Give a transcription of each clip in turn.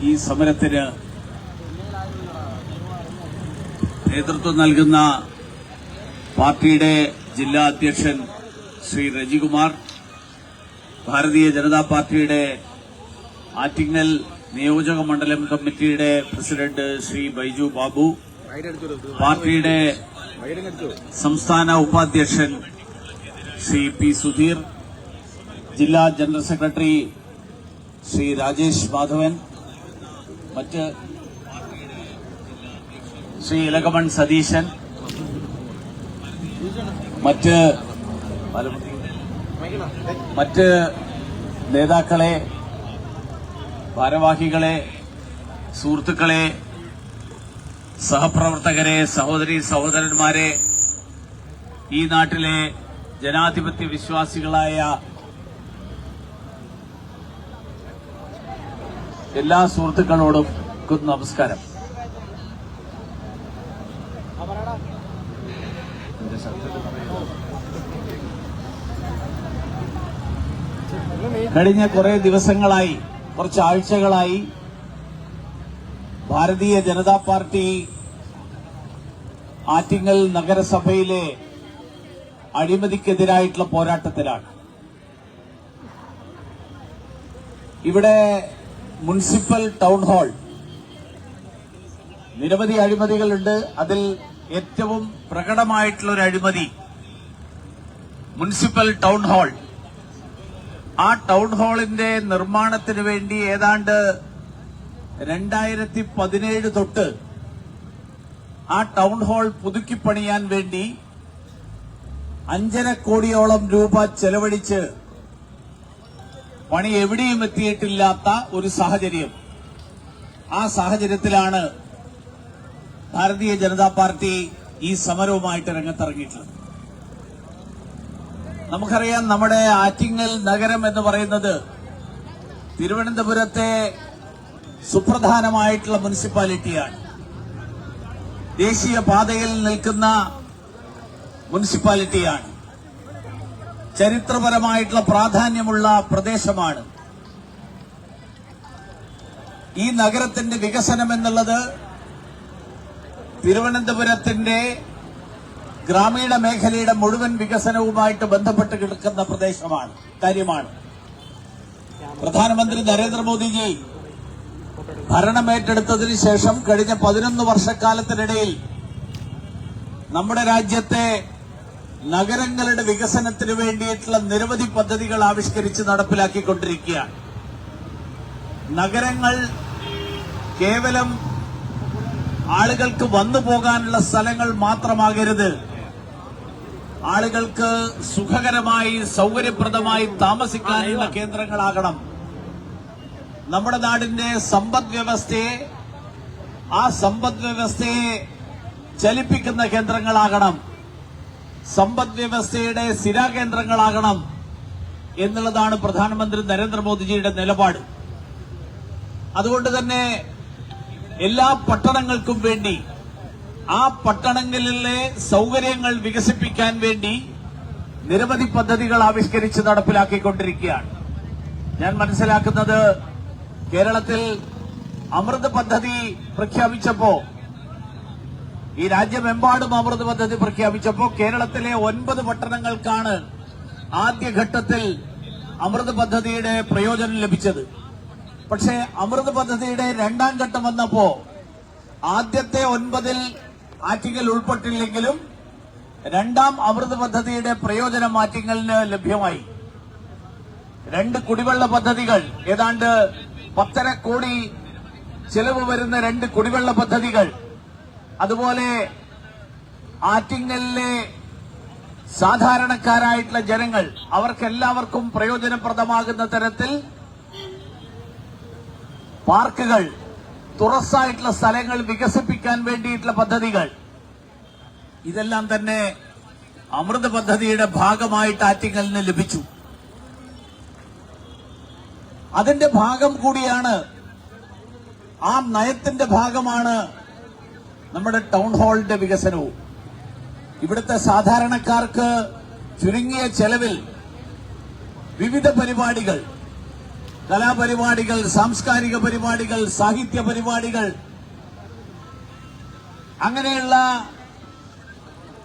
ഈ സമരത്തിന് നേതൃത്വം നൽകുന്ന പാർട്ടിയുടെ ജില്ലാ അധ്യക്ഷൻ ശ്രീ രജികുമാർ ഭാരതീയ ജനതാ പാർട്ടിയുടെ ആറ്റിങ്ങൽ നിയോജക മണ്ഡലം കമ്മിറ്റിയുടെ പ്രസിഡന്റ് ശ്രീ ബൈജു ബാബു പാർട്ടിയുടെ സംസ്ഥാന ഉപാധ്യക്ഷൻ ശ്രീ പി സുധീർ ജില്ലാ ജനറൽ സെക്രട്ടറി ശ്രീ രാജേഷ് മാധവൻ മറ്റ് ശ്രീ ഇലകമൺ സതീശൻ മറ്റ് മറ്റ് നേതാക്കളെ ഭാരവാഹികളെ സുഹൃത്തുക്കളെ സഹപ്രവർത്തകരെ സഹോദരി സഹോദരന്മാരെ ഈ നാട്ടിലെ ജനാധിപത്യ വിശ്വാസികളായ എല്ലാ സുഹൃത്തുക്കളോടും നമസ്കാരം. കഴിഞ്ഞ കുറെ ദിവസങ്ങളായി കുറച്ച് ആഴ്ചകളായി ഭാരതീയ ജനതാ പാർട്ടി ആറ്റിങ്ങൽ നഗരസഭയിലെ അഴിമതിക്കെതിരായിട്ടുള്ള പോരാട്ടത്തിലാണ്. ഇവിടെ മുനിസിപ്പൽ ടൗൺ ഹാൾ. നിരവധി അഴിമതികളുണ്ട്. അതിൽ ഏറ്റവും പ്രകടമായിട്ടുള്ള ഒരു അഴിമതി മുനിസിപ്പൽ ടൗൺ ഹാൾ. ആ ടൗൺ ഹാളിന്റെ നിർമ്മാണത്തിന് വേണ്ടി ഏതാണ്ട് രണ്ടായിരത്തി പതിനേഴ് തൊട്ട് ആ ടൗൺ ഹാൾ പുതുക്കിപ്പണിയാൻ വേണ്ടി അഞ്ചര കോടിയോളം രൂപ ചെലവഴിച്ച് പണി എവിടെയും എത്തിയിട്ടില്ലാത്ത ഒരു സാഹചര്യം. ആ സാഹചര്യത്തിലാണ് ഭാരതീയ ജനതാ പാർട്ടി ഈ സമരവുമായിട്ട് രംഗത്തിറങ്ങിയിട്ടുള്ളത്. നമുക്കറിയാം നമ്മുടെ ആറ്റിങ്ങൽ നഗരം എന്ന് പറയുന്നത് തിരുവനന്തപുരത്തെ സുപ്രധാനമായിട്ടുള്ള മുനിസിപ്പാലിറ്റിയാണ്. ദേശീയ പാതയിൽ നിൽക്കുന്ന മുനിസിപ്പാലിറ്റിയാണ്. ചരിത്രപരമായിട്ടുള്ള പ്രാധാന്യമുള്ള പ്രദേശമാണ്. ഈ നഗരത്തിന്റെ വികസനം എന്നുള്ളത് തിരുവനന്തപുരത്തിന്റെ ഗ്രാമീണ മേഖലയുടെ മുഴുവൻ വികസനവുമായിട്ട് ബന്ധപ്പെട്ട് കിടക്കുന്ന പ്രദേശമാണ് കാര്യമാണ്. പ്രധാനമന്ത്രി നരേന്ദ്രമോദിജി ഭരണമേറ്റെടുത്തതിനു ശേഷം കഴിഞ്ഞ പതിനൊന്ന് വർഷക്കാലത്തിനിടയിൽ നമ്മുടെ രാജ്യത്തെ നഗരങ്ങളുടെ വികസനത്തിന് വേണ്ടിയിട്ടുള്ള നിരവധി പദ്ധതികൾ ആവിഷ്കരിച്ച് നടപ്പിലാക്കിക്കൊണ്ടിരിക്കുകയാണ്. നഗരങ്ങൾ കേവലം ആളുകൾക്ക് വന്നു പോകാനുള്ള സ്ഥലങ്ങൾ മാത്രമാകരുത്. ആളുകൾക്ക് സുഖകരമായി സൗകര്യപ്രദമായി താമസിക്കാനുള്ള കേന്ദ്രങ്ങളാകണം. നമ്മുടെ നാടിന്റെ സമ്പദ് വ്യവസ്ഥയെ ആ സമ്പദ് വ്യവസ്ഥയെ ചലിപ്പിക്കുന്ന കേന്ദ്രങ്ങളാകണം. സമ്പദ് വ്യവസ്ഥയുടെ സ്ഥിരാകേന്ദ്രങ്ങളാകണം എന്നുള്ളതാണ് പ്രധാനമന്ത്രി നരേന്ദ്രമോദിജിയുടെ നിലപാട്. അതുകൊണ്ട് തന്നെ എല്ലാ പട്ടണങ്ങൾക്കും വേണ്ടി ആ പട്ടണങ്ങളിലെ സൗകര്യങ്ങൾ വികസിപ്പിക്കാൻ വേണ്ടി നിരവധി പദ്ധതികൾ ആവിഷ്കരിച്ച് നടപ്പിലാക്കിക്കൊണ്ടിരിക്കുകയാണ്. ഞാൻ മനസ്സിലാക്കുന്നത് കേരളത്തിൽ അമൃത് പദ്ധതി പ്രഖ്യാപിച്ചപ്പോ ഈ രാജ്യമെമ്പാടും അമൃത് പദ്ധതി പ്രഖ്യാപിച്ചപ്പോൾ കേരളത്തിലെ ഒൻപത് പട്ടണങ്ങൾക്കാണ് ആദ്യഘട്ടത്തിൽ അമൃത് പദ്ധതിയുടെ പ്രയോജനം ലഭിച്ചത്. പക്ഷേ അമൃത് പദ്ധതിയുടെ രണ്ടാം ഘട്ടം വന്നപ്പോ ആദ്യത്തെ ഒൻപതിൽ ആറ്റിങ്ങൽ ഉൾപ്പെട്ടില്ലെങ്കിലും രണ്ടാം അമൃത് പദ്ധതിയുടെ പ്രയോജനം ആറ്റിങ്ങലിന് ലഭ്യമായി. രണ്ട് കുടിവെള്ള പദ്ധതികൾ ഏതാണ്ട് പത്തര കോടി ചെലവ് വരുന്ന രണ്ട് കുടിവെള്ള പദ്ധതികൾ അതുപോലെ ആറ്റിങ്ങലിലെ സാധാരണക്കാരായിട്ടുള്ള ജനങ്ങൾ അവർക്കെല്ലാവർക്കും പ്രയോജനപ്രദമാകുന്ന തരത്തിൽ പാർക്കുകൾ തുറസായിട്ടുള്ള സ്ഥലങ്ങൾ വികസിപ്പിക്കാൻ വേണ്ടിയിട്ടുള്ള പദ്ധതികൾ. ഇതെല്ലാം തന്നെ അമൃത് പദ്ധതിയുടെ ഭാഗമായിട്ട് ആറ്റിങ്ങലിന് ലഭിച്ചു. അതിന്റെ ഭാഗം കൂടിയാണ് ആ നയത്തിന്റെ ഭാഗമാണ് നമ്മുടെ ടൗൺ ഹാളിന്റെ വികസനവും. ഇവിടുത്തെ സാധാരണക്കാർക്ക് ചുരുങ്ങിയ ചെലവിൽ വിവിധ പരിപാടികൾ കലാപരിപാടികൾ സാംസ്കാരിക പരിപാടികൾ സാഹിത്യ പരിപാടികൾ അങ്ങനെയുള്ള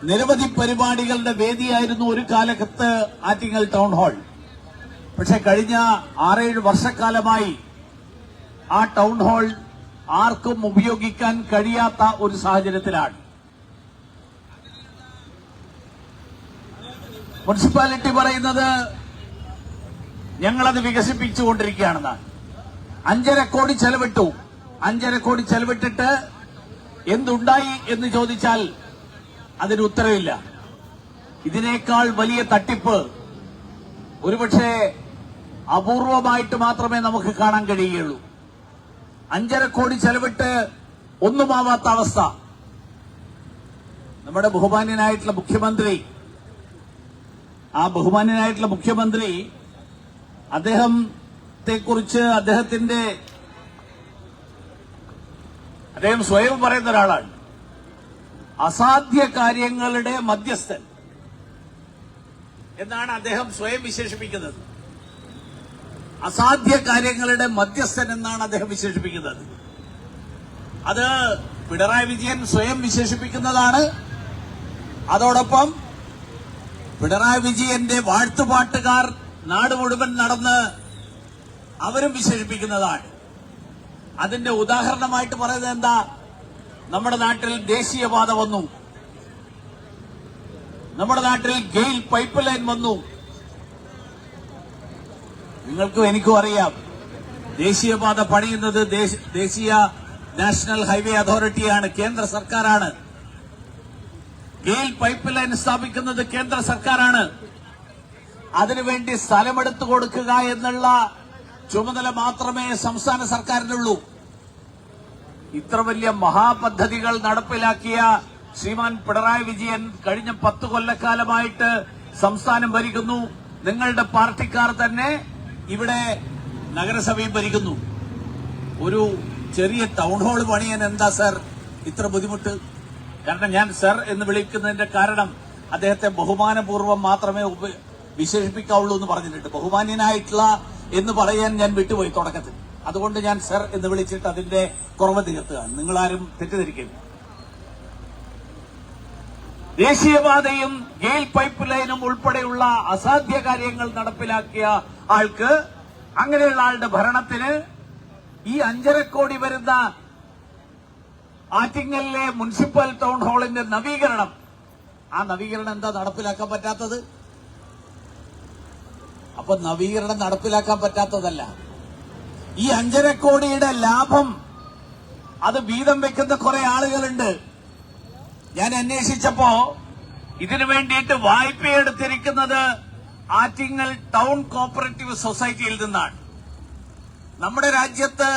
നിരവധി പരിപാടികളുടെ വേദിയായിരുന്നു ഒരു കാലത്ത് ആറ്റിങ്ങൽ ടൗൺ ഹാൾ. പക്ഷെ കഴിഞ്ഞ ആറേഴ് വർഷക്കാലമായി ആ ടൗൺ ഹാൾ ആർക്കും ഉപയോഗിക്കാൻ കഴിയാത്ത ഒരു സാഹചര്യത്തിലാണ്. മുനിസിപ്പാലിറ്റി പറയുന്നത് ഞങ്ങളത് വികസിപ്പിച്ചുകൊണ്ടിരിക്കുകയാണെന്നാണ്. അഞ്ചര കോടി ചെലവിട്ടു. അഞ്ചര കോടി ചെലവിട്ടിട്ട് എന്തുണ്ടായി എന്ന് ചോദിച്ചാൽ അതിന് ഉത്തരവില്ല. ഇതിനേക്കാൾ വലിയ തട്ടിപ്പ് ഒരുപക്ഷെ അപൂർവമായിട്ട് മാത്രമേ നമുക്ക് കാണാൻ കഴിയുകയുള്ളൂ. അഞ്ചര കോടി ചെലവിട്ട് ഒന്നുമാവാത്ത അവസ്ഥ. നമ്മുടെ ബഹുമാന്യനായിട്ടുള്ള മുഖ്യമന്ത്രി ആ ബഹുമാന്യനായിട്ടുള്ള മുഖ്യമന്ത്രി അദ്ദേഹത്തെ കുറിച്ച് അദ്ദേഹത്തിന്റെ അദ്ദേഹം സ്വയം പറയുന്ന ഒരാളാണ്. അസാധ്യ കാര്യങ്ങളുടെ മധ്യസ്ഥൻ എന്നാണ് അദ്ദേഹം സ്വയം വിശേഷിപ്പിക്കുന്നത്. അസാധ്യ കാര്യങ്ങളുടെ മധ്യസ്ഥൻ എന്നാണ് അദ്ദേഹം വിശേഷിപ്പിക്കുന്നത്. അത് പിണറായി വിജയൻ സ്വയം വിശേഷിപ്പിക്കുന്നതാണ്. അതോടൊപ്പം പിണറായി വിജയന്റെ വാഴ്ത്തുപാട്ടുകാർ നാട് മുഴുവൻ നടന്ന് അവരും വിശേഷിപ്പിക്കുന്നതാണ്. അതിന്റെ ഉദാഹരണമായിട്ട് പറയുന്നത് എന്താ? നമ്മുടെ നാട്ടിൽ ദേശീയപാത വന്നു. നമ്മുടെ നാട്ടിൽ ഗെയിൽ പൈപ്പ് ലൈൻ വന്നു. നിങ്ങൾക്കും എനിക്കും അറിയാം. ദേശീയപാത പണിയുന്നത് ദേശീയ നാഷണൽ ഹൈവേ അതോറിറ്റിയാണ് കേന്ദ്ര സർക്കാരാണ്. ഗെയിൽ പൈപ്പ് ലൈൻ സ്ഥാപിക്കുന്നത് കേന്ദ്ര സർക്കാരാണ്. അതിനുവേണ്ടി സ്ഥലമെടുത്തു കൊടുക്കുക എന്നുള്ള ചുമതല മാത്രമേ സംസ്ഥാന സർക്കാരിനുള്ളൂ. ഇത്ര വലിയ മഹാപദ്ധതികൾ നടപ്പിലാക്കിയ ശ്രീമാൻ പിണറായി വിജയൻ കഴിഞ്ഞ പത്ത് കൊല്ലക്കാലമായിട്ട് സംസ്ഥാനം ഭരിക്കുന്നു. നിങ്ങളുടെ പാർട്ടിക്കാർ തന്നെ ഇവിടെ നഗരസഭയും ഭരിക്കുന്നു. ഒരു ചെറിയ ടൗൺ ഹാൾ പണിയാൻ എന്താ സർ ഇത്ര ബുദ്ധിമുട്ട്? കാരണം ഞാൻ സർ എന്ന് വിളിക്കുന്നതിന്റെ കാരണം അദ്ദേഹത്തെ ബഹുമാനപൂർവം മാത്രമേ വിശേഷിപ്പിക്കാവുള്ളൂ എന്ന് പറഞ്ഞിട്ടുണ്ട്. ബഹുമാന്യനായിട്ടുള്ള എന്ന് പറയാൻ ഞാൻ വിട്ടുപോയി തുടക്കത്തിൽ. അതുകൊണ്ട് ഞാൻ സർ എന്ന് വിളിച്ചിട്ട് അതിന്റെ കുറവ് തീർത്തുകയാണ്. നിങ്ങളാരും തെറ്റിദ്ധരിക്കരുത്. ദേശീയപാതയും ഗെയിൽ പൈപ്പ് ലൈനും ഉൾപ്പെടെയുള്ള അസാധ്യ കാര്യങ്ങൾ നടപ്പിലാക്കിയ ആൾക്ക് അങ്ങനെയുള്ള ആളുടെ ഭരണത്തിന് ഈ അഞ്ചര കോടി വരുന്ന ആറ്റിങ്ങലിലെ മുനിസിപ്പൽ ടൗൺ ഹാളിന്റെ നവീകരണം. ആ നവീകരണം എന്താ നടപ്പിലാക്കാൻ പറ്റാത്തത്? അപ്പൊ നവീകരണം നടപ്പിലാക്കാൻ പറ്റാത്തതല്ല. ഈ അഞ്ചര കോടിയുടെ ലാഭം അത് വീതം വെക്കുന്ന കുറെ ആളുകളുണ്ട്. ഞാൻ അന്വേഷിച്ചപ്പോ ഇതിനു വേണ്ടിയിട്ട് വായ്പ എടുത്തിരിക്കുന്നത് ആറ്റിങ്ങൽ ടൗൺ കോപ്പറേറ്റീവ് സൊസൈറ്റിയിൽ നിന്നാണ്. നമ്മുടെ രാജ്യത്ത്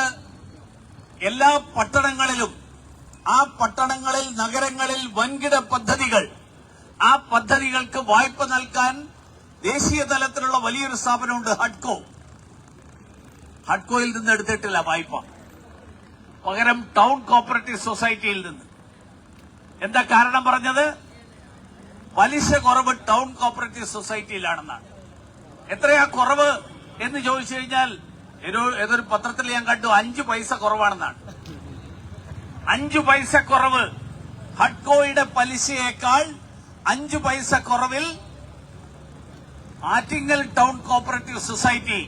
എല്ലാ പട്ടണങ്ങളിലും ആ പട്ടണങ്ങളിൽ നഗരങ്ങളിൽ വൻകിട പദ്ധതികൾ ആ പദ്ധതികൾക്ക് വായ്പ നൽകാൻ ദേശീയ തലത്തിലുള്ള വലിയൊരു സ്ഥാപനമുണ്ട് ഹഡ്കോ. ഹഡ്കോയിൽ നിന്ന് എടുത്തിട്ടില്ല വായ്പ. പകരം ടൗൺ കോപ്പറേറ്റീവ് സൊസൈറ്റിയിൽ നിന്ന്. എന്താ കാരണം പറഞ്ഞത്? പലിശ കുറവ് ടൗൺ കോപ്പറേറ്റീവ് സൊസൈറ്റിയിലാണെന്നാണ്. എത്രയാ കുറവ് എന്ന് ചോദിച്ചു കഴിഞ്ഞാൽ ഏതൊരു പത്രത്തിൽ ഞാൻ കണ്ടു അഞ്ചു പൈസ കുറവാണെന്നാണ്. അഞ്ചു പൈസ കുറവ് ഹഡ്കോയുടെ പലിശയേക്കാൾ അഞ്ചു പൈസ കുറവിൽ ആറ്റിങ്ങൽ ടൗൺ കോപ്പറേറ്റീവ് സൊസൈറ്റി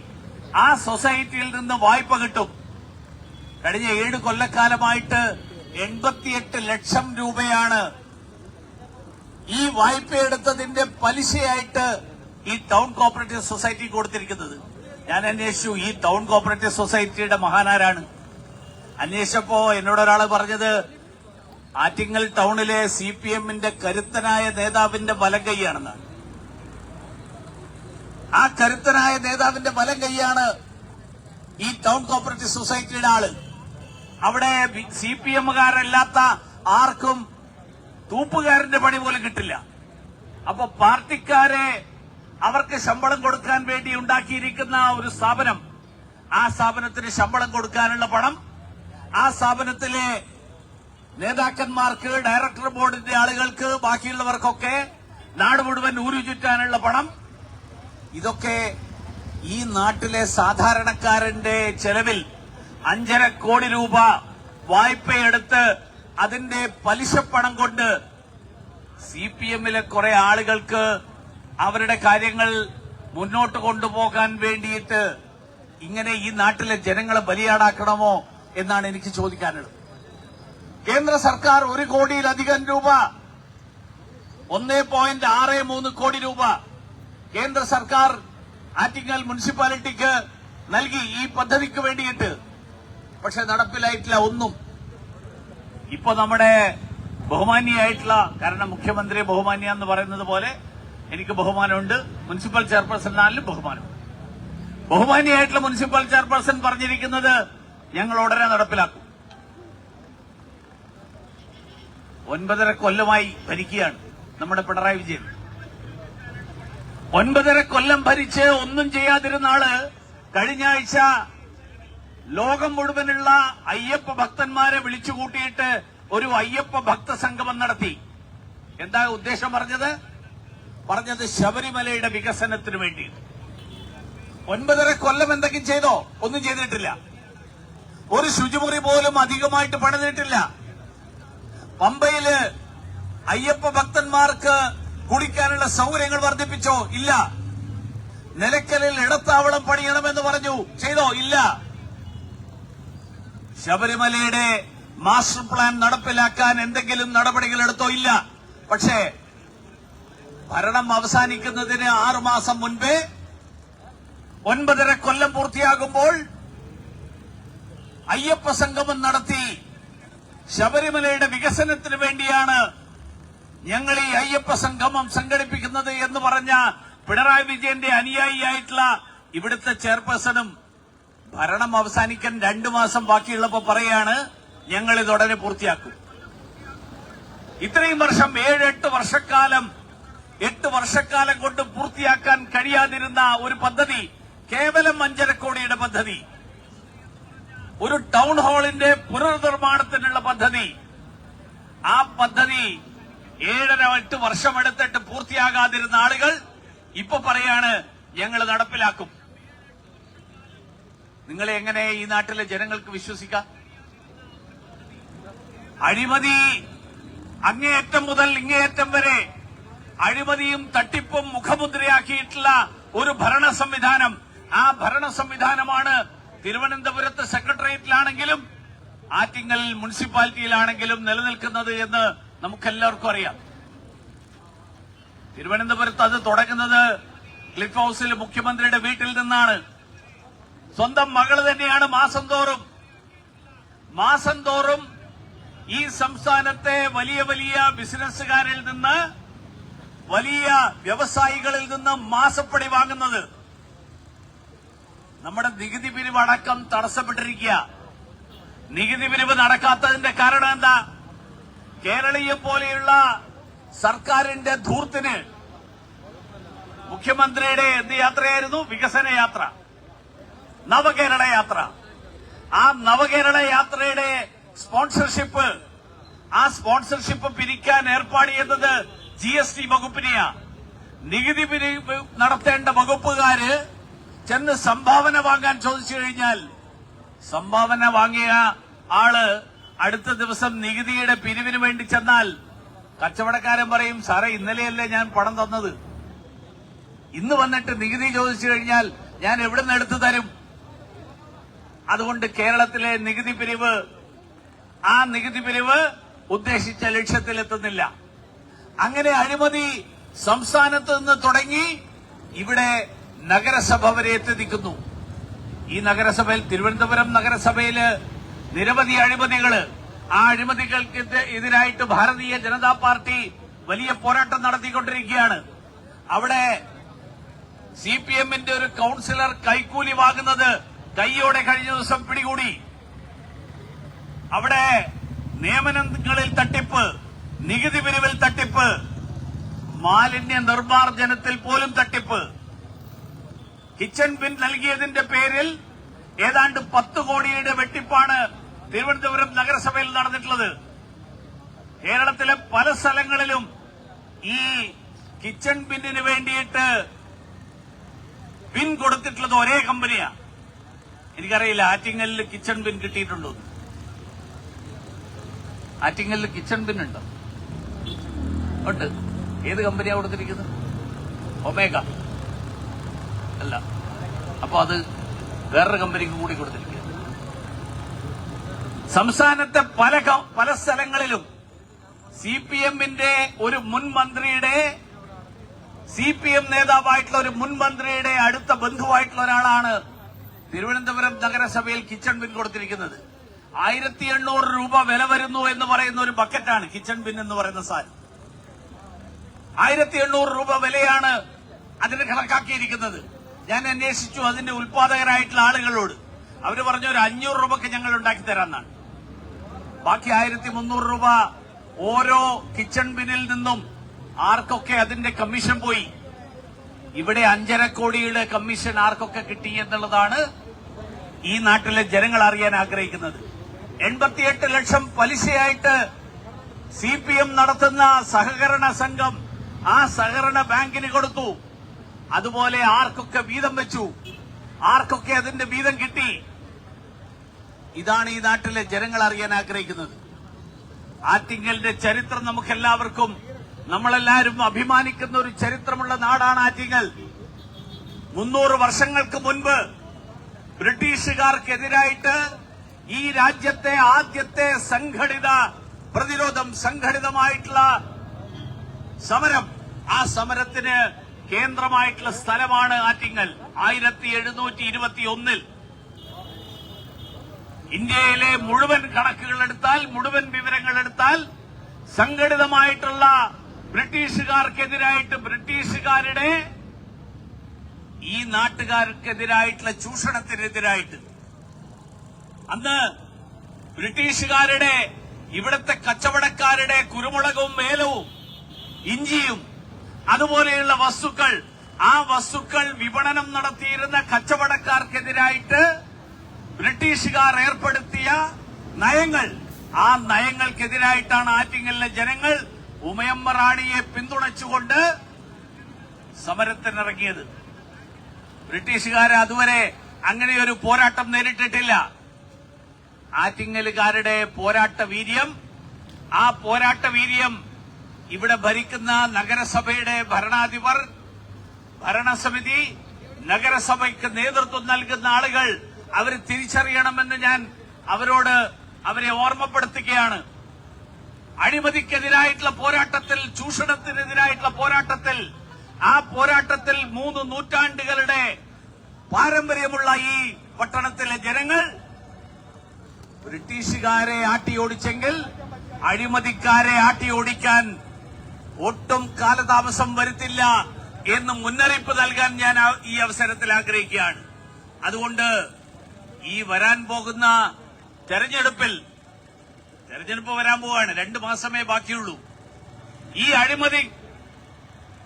ആ സൊസൈറ്റിയിൽ നിന്ന് വായ്പ കിട്ടും. കഴിഞ്ഞ ഏഴ് കൊല്ലക്കാലമായിട്ട് എൺപത്തിയെട്ട് ലക്ഷം രൂപയാണ് ഈ വായ്പ എടുത്തതിന്റെ പലിശയായിട്ട് ഈ ടൗൺ കോപ്പറേറ്റീവ് സൊസൈറ്റി കൊടുത്തിരിക്കുന്നത്. ഞാൻ അന്വേഷിച്ചു ഈ ടൗൺ കോപ്പറേറ്റീവ് സൊസൈറ്റിയുടെ മഹാനാരാണ്. അന്വേഷിച്ചപ്പോ എന്നോട് ഒരാൾ പറഞ്ഞത് ആറ്റിങ്ങൽ ടൗണിലെ സി പി എമ്മിന്റെ കരുത്തനായ നേതാവിന്റെ വലം കൈയാണെന്നാണ് ആ കരുത്തനായ നേതാവിന്റെ വലം കൈയാണ് ഈ ടൗൺ കോപ്പറേറ്റീവ് സൊസൈറ്റിയുടെ ആൾ. അവിടെ സി പി എമ്മുകാരല്ലാത്ത ആർക്കും തൂപ്പുകാരന്റെ പണി പോലും കിട്ടില്ല. അപ്പൊ പാർട്ടിക്കാരെ അവർക്ക് ശമ്പളം കൊടുക്കാൻ വേണ്ടി ഉണ്ടാക്കിയിരിക്കുന്ന ഒരു സ്ഥാപനം ആ സ്ഥാപനത്തിന് ശമ്പളം കൊടുക്കാനുള്ള പണം ആ സ്ഥാപനത്തിലെ നേതാക്കന്മാർക്ക് ഡയറക്ടർ ബോർഡിന്റെ ആളുകൾക്ക് ബാക്കിയുള്ളവർക്കൊക്കെ നാട് മുഴുവൻ ഊരു ചുറ്റാനുള്ള പണം. ഇതൊക്കെ ഈ നാട്ടിലെ സാധാരണക്കാരന്റെ ചെലവിൽ അഞ്ചര കോടി രൂപ വായ്പയെടുത്ത് അതിന്റെ പലിശപ്പണം കൊണ്ട് സി പി എമ്മിലെ കുറെ ആളുകൾക്ക് അവരുടെ കാര്യങ്ങൾ മുന്നോട്ട് കൊണ്ടുപോകാൻ വേണ്ടിയിട്ട് ഇങ്ങനെ ഈ നാട്ടിലെ ജനങ്ങളെ ബലിയാടാക്കണമോ എന്നാണ് എനിക്ക് ചോദിക്കാനുള്ളത്. കേന്ദ്ര സർക്കാർ ഒരു കോടിയിലധികം രൂപ ഒന്നേ പോയിന്റ് ആറ് മൂന്ന് കോടി രൂപ കേന്ദ്ര സർക്കാർ ആറ്റിങ്ങൽ മുനിസിപ്പാലിറ്റിക്ക് നൽകി ഈ പദ്ധതിക്ക് വേണ്ടിയിട്ട് പക്ഷെ നടപ്പിലായിട്ടില്ല ഒന്നും. ഇപ്പൊ നമ്മുടെ ബഹുമാന്യായിട്ടുള്ള കാരണം മുഖ്യമന്ത്രി ബഹുമാന്യ എന്ന് പറയുന്നത് പോലെ എനിക്ക് ബഹുമാനമുണ്ട്. മുനിസിപ്പൽ ചെയർപേഴ്സണിനാലും ബഹുമാനമുണ്ട്. ബഹുമാന്യായിട്ടുള്ള മുനിസിപ്പൽ ചെയർപേഴ്സൺ പറഞ്ഞിരിക്കുന്നത് ഞങ്ങൾ ഉടനെ നടപ്പിലാക്കും. ഒൻപതര കൊല്ലമായി ഭരിക്കുകയാണ് നമ്മുടെ പിണറായി വിജയൻ. ഒൻപതര കൊല്ലം ഭരിച്ച് ഒന്നും ചെയ്യാതിരുന്ന ആൾ കഴിഞ്ഞ ആഴ്ച ലോകം മുഴുവനുള്ള അയ്യപ്പ ഭക്തന്മാരെ വിളിച്ചുകൂട്ടിയിട്ട് ഒരു അയ്യപ്പ ഭക്ത സംഗമം നടത്തി. എന്താ ഉദ്ദേശം പറഞ്ഞത്? പറഞ്ഞത് ശബരിമലയുടെ വികസനത്തിന് വേണ്ടി. ഒൻപതര കൊല്ലം എന്തെങ്കിലും ചെയ്തോ? ഒന്നും ചെയ്തിട്ടില്ല. ഒരു ശുചിമുറി പോലും അധികമായിട്ട് പണിതിട്ടില്ല. പമ്പയിൽ അയ്യപ്പ ഭക്തന്മാർക്ക് കുടിക്കാനുള്ള സൗകര്യങ്ങൾ വർദ്ധിപ്പിച്ചോ? ഇല്ല. നിലയ്ക്കലിൽ ഇടത്താവളം പണിയണമെന്ന് പറഞ്ഞു. ചെയ്തോ? ഇല്ല. ശബരിമലയുടെ മാസ്റ്റർ പ്ലാൻ നടപ്പിലാക്കാൻ എന്തെങ്കിലും നടപടികൾ എടുത്തോ ഇല്ല? പക്ഷേ ഭരണം അവസാനിക്കുന്നതിന് ആറുമാസം മുൻപേ ഒൻപതര കൊല്ലം പൂർത്തിയാകുമ്പോൾ അയ്യപ്പ സംഗമം നടത്തി ശബരിമലയുടെ വികസനത്തിന് വേണ്ടിയാണ് ഞങ്ങൾ ഈ അയ്യപ്പ സംഗമം സംഘടിപ്പിക്കുന്നത് എന്ന് പറഞ്ഞ പിണറായി വിജയന്റെ അനുയായിയായിട്ടുള്ള ഇവിടുത്തെ ചെയർപേഴ്സണും ഭരണം അവസാനിക്കാൻ രണ്ടു മാസം ബാക്കിയുള്ളപ്പോ പറയാണ് ഞങ്ങൾ ഇത് ഉടനെ പൂർത്തിയാക്കും. ഇത്രയും വർഷം ഏഴ് എട്ട് വർഷക്കാലം എട്ട് വർഷക്കാലം കൊണ്ട് പൂർത്തിയാക്കാൻ കഴിയാതിരുന്ന ഒരു പദ്ധതി കേവലം അഞ്ചര കോടിയുടെ പദ്ധതി ഒരു ടൗൺ ഹാളിന്റെ പുനർനിർമ്മാണത്തിനുള്ള പദ്ധതി ആ പദ്ധതി ഏഴര എട്ട് വർഷമെടുത്തിട്ട് പൂർത്തിയാകാതിരുന്ന ആളുകൾ ഇപ്പൊ പറയാണ് ഞങ്ങൾ നടപ്പിലാക്കും. നിങ്ങളെ എങ്ങനെ ഈ നാട്ടിലെ ജനങ്ങൾക്ക് വിശ്വസിക്കാം? അഴിമതി അങ്ങേയറ്റം മുതൽ ഇങ്ങേയറ്റം വരെ അഴിമതിയും തട്ടിപ്പും മുഖമുദ്രയാക്കിയിട്ടുള്ള ഒരു ഭരണ സംവിധാനം. ആ ഭരണ സംവിധാനമാണ് തിരുവനന്തപുരത്ത് സെക്രട്ടേറിയറ്റിലാണെങ്കിലും ആറ്റിങ്ങൽ മുനിസിപ്പാലിറ്റിയിലാണെങ്കിലും നിലനിൽക്കുന്നത് എന്ന് നമുക്കെല്ലാവർക്കും അറിയാം. തിരുവനന്തപുരത്ത് അത് തുടങ്ങുന്നത് ക്ലിഫ് ഹൌസിൽ മുഖ്യമന്ത്രിയുടെ വീട്ടിൽ നിന്നാണ്. സ്വന്തം മകൾ തന്നെയാണ് മാസം തോറും മാസം തോറും ഈ സംസ്ഥാനത്തെ വലിയ വലിയ ബിസിനസ്സുകാരിൽ നിന്ന് വലിയ വ്യവസായികളിൽ നിന്ന് മാസപ്പടി വാങ്ങുന്നത്. നമ്മുടെ നികുതി പിരിവ് അടക്കം തടസ്സപ്പെട്ടിരിക്കുക. നികുതി പിരിവ് നടക്കാത്തതിന്റെ കാരണം എന്താ? കേരളീയ പോലെയുള്ള സർക്കാരിന്റെ ധൂർത്തിന് മുഖ്യമന്ത്രിയുടെ എന്ത് യാത്രയായിരുന്നു? വികസന യാത്ര. നവകേരള യാത്ര. ആ നവകേരള യാത്രയുടെ സ്പോൺസർഷിപ്പ് ആ സ്പോൺസർഷിപ്പ് പിരിക്കാൻ ഏർപ്പാട് ചെയ്യുന്നത് ജി എസ് ടി വകുപ്പിനെയാ. നികുതി പിരിവ് നടത്തേണ്ട വകുപ്പുകാര് ചെന്ന് സംഭാവന വാങ്ങാൻ ചോദിച്ചു കഴിഞ്ഞാൽ സംഭാവന വാങ്ങിയ ആൾ അടുത്ത ദിവസം നികുതിയുടെ പിരിവിന് വേണ്ടി ചെന്നാൽ കച്ചവടക്കാരൻ പറയും സാറേ ഇന്നലെയല്ലേ ഞാൻ പണം തന്നത്? ഇന്ന് വന്നിട്ട് നികുതി ചോദിച്ചു കഴിഞ്ഞാൽ ഞാൻ എവിടെ നിന്ന് എടുത്തു തരും? അതുകൊണ്ട് കേരളത്തിലെ നികുതി പിരിവ് ആ നികുതി പിരിവ് ഉദ്ദേശിച്ച ലക്ഷ്യത്തിലെത്തുന്നില്ല. അങ്ങനെ അഴിമതി സംസ്ഥാനത്ത് നിന്ന് തുടങ്ങി ഇവിടെ നഗരസഭ വരെ എത്തി നിൽക്കുന്നു ഈ നഗരസഭയിൽ തിരുവനന്തപുരം നഗരസഭയിൽ നിരവധി അഴിമതികൾ ആ അഴിമതികൾക്ക് എതിരായിട്ട് ഭാരതീയ ജനതാ പാർട്ടി വലിയ പോരാട്ടം നടത്തിക്കൊണ്ടിരിക്കുകയാണ്. അവിടെ സി പി എമ്മിന്റെ ഒരു കൌൺസിലർ കൈക്കൂലി വാങ്ങുന്നത് കൈയോടെ കഴിഞ്ഞ ദിവസം പിടികൂടി. അവിടെ നിയമനങ്ങളിൽ തട്ടിപ്പ് നികുതി പിരിവിൽ തട്ടിപ്പ് മാലിന്യ നിർമ്മാർജനത്തിൽ പോലും തട്ടിപ്പ്. കിച്ചൺ ബിൻ നൽകിയതിന്റെ പേരിൽ ഏതാണ്ട് പത്ത് കോടിയുടെ വെട്ടിപ്പാണ് തിരുവനന്തപുരം നഗരസഭയിൽ നടന്നിട്ടുള്ളത്. കേരളത്തിലെ പല സ്ഥലങ്ങളിലും ഈ കിച്ചൺ ബിന്നിന് വേണ്ടിയിട്ട് ബിൻ കൊടുത്തിട്ടുള്ളത് ഒരേ കമ്പനിയാ. എനിക്കറിയില്ല ആറ്റിങ്ങലിൽ കിച്ചൺ ബിൻ കിട്ടിയിട്ടുണ്ടോ. ആറ്റിങ്ങലിൽ കിച്ചൺ ബിൻ ഉണ്ടോ? ഉണ്ട്. ഏത് കമ്പനിയാ കൊടുത്തിരിക്കുന്നത്? ഒമേഗ അല്ല. അപ്പൊ അത് വേറൊരു കമ്പനിക്ക് കൂടി കൊടുത്തിരിക്കുക സംസ്ഥാനത്തെ പല പല സ്ഥലങ്ങളിലും സി പി എമ്മിന്റെ ഒരു മുൻ മന്ത്രിയുടെ സി പി എം നേതാവായിട്ടുള്ള ഒരു മുൻ മന്ത്രിയുടെ അടുത്ത ബന്ധുവായിട്ടുള്ള ഒരാളാണ് തിരുവനന്തപുരം നഗരസഭയിൽ കിച്ചൺ ബിൻ കൊടുത്തിരിക്കുന്നത്. ആയിരത്തി എണ്ണൂറ് രൂപ വില വരുന്നു എന്ന് പറയുന്ന ഒരു ബക്കറ്റാണ് കിച്ചൺ ബിൻ എന്ന് പറയുന്ന സാധനം. ആയിരത്തി എണ്ണൂറ് രൂപ വിലയാണ് അതിന് കണക്കാക്കിയിരിക്കുന്നത്. ഞാൻ അന്വേഷിച്ചു അതിന്റെ ഉൽപാദകരായിട്ടുള്ള ആളുകളോട്. അവർ പറഞ്ഞു ഒരു അഞ്ഞൂറ് രൂപക്ക് ഞങ്ങൾ ഉണ്ടാക്കി തരാമെന്നാണ്. ബാക്കി ആയിരത്തി മുന്നൂറ് രൂപ ഓരോ കിച്ചൺ ബിന്നിൽ നിന്നും ആർക്കൊക്കെ അതിന്റെ കമ്മീഷൻ പോയി? ഇവിടെ അഞ്ചര കോടിയുടെ കമ്മീഷൻ ആർക്കൊക്കെ കിട്ടി എന്നുള്ളതാണ് ഈ നാട്ടിലെ ജനങ്ങൾ അറിയാൻ ആഗ്രഹിക്കുന്നത്. എൺപത്തിയെട്ട് ലക്ഷം പലിശയായിട്ട് സി പി എം നടത്തുന്ന സഹകരണ സംഘം ആ സഹകരണ ബാങ്കിന് കൊടുത്തു. അതുപോലെ ആർക്കൊക്കെ വീതം വെച്ചു. ആർക്കൊക്കെ അതിന്റെ വീതം കിട്ടി. ഇതാണ് ഈ നാട്ടിലെ ജനങ്ങൾ അറിയാൻ ആഗ്രഹിക്കുന്നത്. ആറ്റിങ്ങലിന്റെ ചരിത്രം നമുക്കെല്ലാവർക്കും നമ്മളെല്ലാവരും അഭിമാനിക്കുന്ന ഒരു ചരിത്രമുള്ള നാടാണ് ആറ്റിങ്ങൽ. മുന്നൂറ് വർഷങ്ങൾക്ക് മുൻപ് ബ്രിട്ടീഷുകാർക്കെതിരായിട്ട് ഈ രാജ്യത്തെ ആദ്യത്തെ സംഘടിത പ്രതിരോധം സംഘടിതമായിട്ടുള്ള സമരം. ആ സമരത്തിന് കേന്ദ്രമായിട്ടുള്ള സ്ഥലമാണ് ആറ്റിങ്ങൽ. ആയിരത്തി എഴുന്നൂറ്റി ഇരുപത്തി ഒന്നിൽ ഇന്ത്യയിലെ മുഴുവൻ കണക്കുകൾ എടുത്താൽ മുഴുവൻ വിവരങ്ങൾ എടുത്താൽ സംഘടിതമായിട്ടുള്ള ബ്രിട്ടീഷുകാർക്കെതിരായിട്ട് ബ്രിട്ടീഷുകാരുടെ ഈ നാട്ടുകാർക്കെതിരായിട്ടുള്ള ചൂഷണത്തിനെതിരായിട്ട്. അന്ന് ബ്രിട്ടീഷുകാരുടെ ഇവിടുത്തെ കച്ചവടക്കാരുടെ കുരുമുളകും മേലവും ഇഞ്ചിയും അതുപോലെയുള്ള വസ്തുക്കൾ ആ വസ്തുക്കൾ വിപണനം നടത്തിയിരുന്ന കച്ചവടക്കാർക്കെതിരായിട്ട് ബ്രിട്ടീഷുകാർ ഏർപ്പെടുത്തിയ നയങ്ങൾ. ആ നയങ്ങൾക്കെതിരായിട്ടാണ് ആറ്റിങ്ങലിലെ ജനങ്ങൾ ഉമയമ്മ റാണിയെ പിന്തുണച്ചുകൊണ്ട് സമരത്തിനിറങ്ങിയത്. ബ്രിട്ടീഷുകാർ അതുവരെ അങ്ങനെ ഒരു പോരാട്ടം നേരിട്ടിട്ടില്ല. ആറ്റിങ്ങലുകാരുടെ പോരാട്ട വീര്യം ആ പോരാട്ട വീര്യം ഇവിടെ ഭരിക്കുന്ന നഗരസഭയുടെ ഭരണാധിപർ ഭരണസമിതി നഗരസഭയ്ക്ക് നേതൃത്വം നൽകുന്ന ആളുകൾ അവർ തിരിച്ചറിയണമെന്ന് ഞാൻ അവരോട് അവരെ ഓർമ്മപ്പെടുത്തുകയാണ്. അഴിമതിക്കെതിരായിട്ടുള്ള പോരാട്ടത്തിൽ ചൂഷണത്തിനെതിരായിട്ടുള്ള പോരാട്ടത്തിൽ ആ പോരാട്ടത്തിൽ മൂന്ന് നൂറ്റാണ്ടുകളുടെ പാരമ്പര്യമുള്ള ഈ പട്ടണത്തിലെ ജനങ്ങൾ ബ്രിട്ടീഷുകാരെ ആട്ടിയോടിച്ചെങ്കിൽ അഴിമതിക്കാരെ ആട്ടിയോടിക്കാൻ ഒട്ടും കാലതാമസം വരുത്തില്ല എന്ന് മുന്നറിയിപ്പ് നൽകാൻ ഞാൻ ഈ അവസരത്തിൽ ആഗ്രഹിക്കുകയാണ്. അതുകൊണ്ട് ഈ വരാൻ പോകുന്ന തെരഞ്ഞെടുപ്പിൽ തെരഞ്ഞെടുപ്പ് വരാൻ പോവാണ്. രണ്ടു മാസമേ ബാക്കിയുള്ളൂ. ഈ അഴിമതി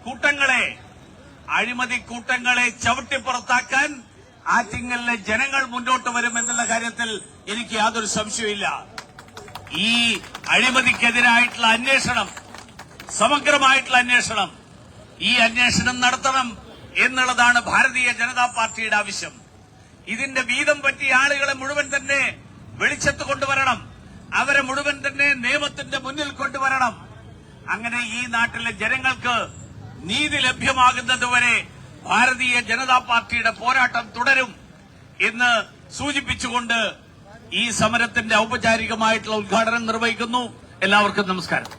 കൂട്ടങ്ങളെ അഴിമതി കൂട്ടങ്ങളെ ചവിട്ടിപ്പുറത്താക്കാൻ ആറ്റിങ്ങലിലെ ജനങ്ങൾ മുന്നോട്ട് വരും എന്നുള്ള കാര്യത്തിൽ എനിക്ക് യാതൊരു സംശയമില്ല ഈ അഴിമതിക്കെതിരായിട്ടുള്ള അന്വേഷണം സമഗ്രമായിട്ടുള്ള അന്വേഷണം ഈ അന്വേഷണം നടത്തണം എന്നുള്ളതാണ് ഭാരതീയ ജനതാ പാർട്ടിയുടെ ആവശ്യം. ഇതിന്റെ വീതം പറ്റിയ ആളുകളെ മുഴുവൻ തന്നെ വെളിച്ചത്ത് കൊണ്ടുവരണം. അവരെ മുഴുവൻ തന്നെ നിയമത്തിന്റെ മുന്നിൽ കൊണ്ടുവരണം. അങ്ങനെ ഈ നാട്ടിലെ ജനങ്ങൾക്ക് നീതി ലഭ്യമാകുന്നതുവരെ ഭാരതീയ ജനതാ പാർട്ടിയുടെ പോരാട്ടം തുടരും എന്ന് സൂചിപ്പിച്ചുകൊണ്ട് ഈ സമരത്തിന്റെ ഔപചാരികമായിട്ടുള്ള ഉദ്ഘാടനം നിർവഹിക്കുന്നു. എല്ലാവർക്കും നമസ്കാരം.